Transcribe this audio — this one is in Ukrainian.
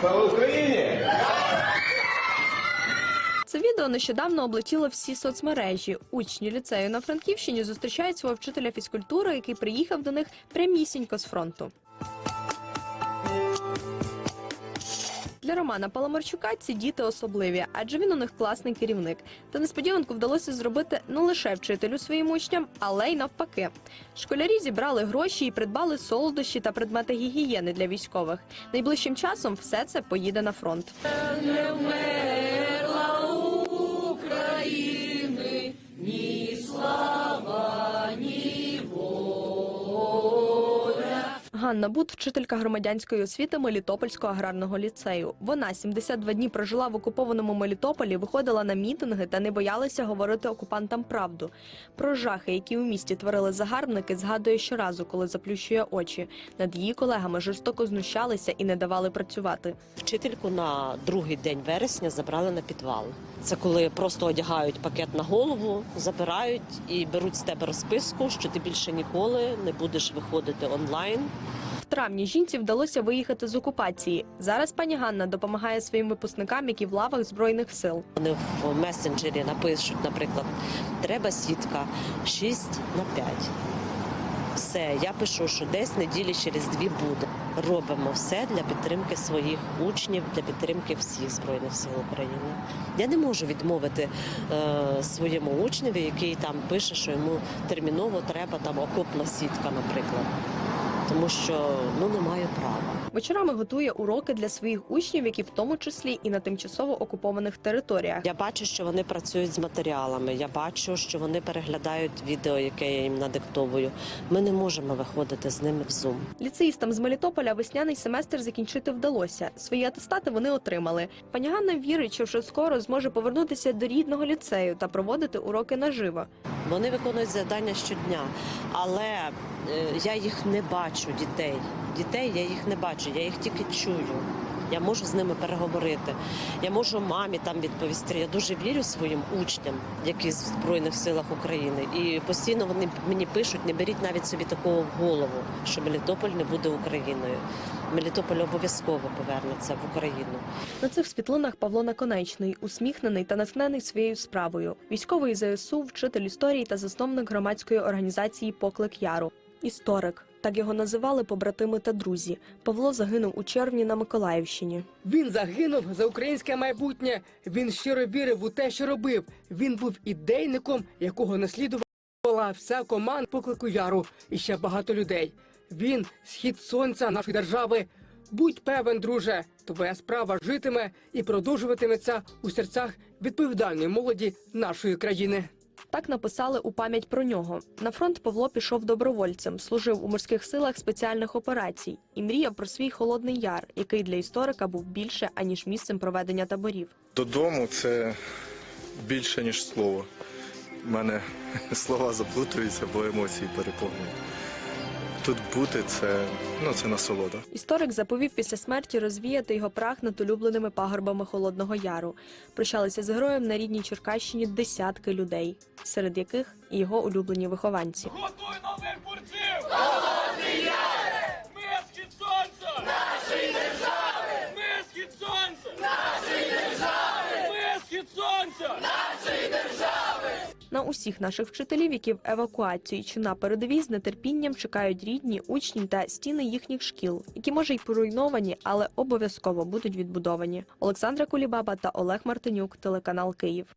Слава Україні! Це відео нещодавно облетіло всі соцмережі. Учні ліцею на Франківщині зустрічають свого вчителя фізкультури, який приїхав до них прямісінько з фронту. Для Романа Паламарчука ці діти особливі, адже він у них класний керівник. Та несподіванку вдалося зробити не лише вчителю своїм учням, але й навпаки. Школярі зібрали гроші і придбали солодощі та предмети гігієни для військових. Найближчим часом все це поїде на фронт. Ганна Бут, вчителька громадянської освіти Мелітопольського аграрного ліцею. Вона 72 дні прожила в окупованому Мелітополі, виходила на мітинги та не боялася говорити окупантам правду. Про жахи, які у місті творили загарбники, згадує щоразу, коли заплющує очі. Над її колегами жорстоко знущалися і не давали працювати. Вчительку на другий день вересня забрали на підвал. Це коли просто одягають пакет на голову, забирають і беруть з тебе розписку, що ти більше ніколи не будеш виходити онлайн. Травні жінці вдалося виїхати з окупації. Зараз пані Ганна допомагає своїм випускникам, які в лавах збройних сил. Вони в месенджері напишуть, наприклад, треба сітка 6 на 5. Все, я пишу, що десь неділі через дві буде. Робимо все для підтримки своїх учнів, для підтримки всіх збройних сил України. Я не можу відмовити е, своєму учневі, який там пише, що йому терміново треба там окопна сітка, наприклад. Тому що ну немає права. Вечорами готує уроки для своїх учнів, які в тому числі і на тимчасово окупованих територіях. Я бачу, що вони працюють з матеріалами. Я бачу, що вони переглядають відео, яке я їм надиктовую. Ми не можемо виходити з ними в Zoom. Ліцеїстам з Мелітополя весняний семестр закінчити вдалося. Свої атестати вони отримали. Пані Ганна вірить, що вже скоро зможе повернутися до рідного ліцею та проводити уроки наживо. Вони виконують завдання щодня, але е, я їх не бачу, дітей. Дітей я їх не бачу, я їх тільки чую. Я можу з ними переговорити. Я можу мамі там відповісти. Я дуже вірю своїм учням, які в Збройних силах України. І постійно вони мені пишуть: не беріть навіть собі такого в голову, що Мелітополь не буде Україною. Мелітополь обов'язково повернеться в Україну. На цих світлинах Павло Наконечний, усміхнений та натхнений своєю справою. Військовий ЗСУ, вчитель історії та засновник громадської організації Поклик Яру. Історик. Так його називали побратими та друзі. Павло загинув у червні на Миколаївщині. Він загинув за українське майбутнє. Він щиро вірив у те, що робив. Він був ідейником, якого наслідувала вся команда поклику яру і ще багато людей. Він схід сонця нашої держави. Будь певен, друже, твоя справа житиме і продовжуватиметься у серцях відповідальної молоді нашої країни. Так написали у пам'ять про нього. На фронт Павло пішов добровольцем, служив у морських силах спеціальних операцій і мріяв про свій холодний яр, який для історика був більше аніж місцем проведення таборів. Додому це більше, ніж слово. У мене слова заплутуються, бо емоції переповнюють. Тут бути це, ну, це насолода. Історик заповів після смерті розвіяти його прах над улюбленими пагорбами Холодного Яру. Прощалися з героєм на рідній Черкащині десятки людей, серед яких і його улюблені вихованці. Готуй нових борців! Холодний Яре! Ми схід сонця! Нашої держави! Ми схід сонця! Нашої держави! Ми схід сонця! На усіх наших вчителів, які в евакуації чи на передовій з нетерпінням чекають рідні, учні та стіни їхніх шкіл, які може й поруйновані, але обов'язково будуть відбудовані. Олександра Кулібаба та Олег Мартинюк, телеканал Київ.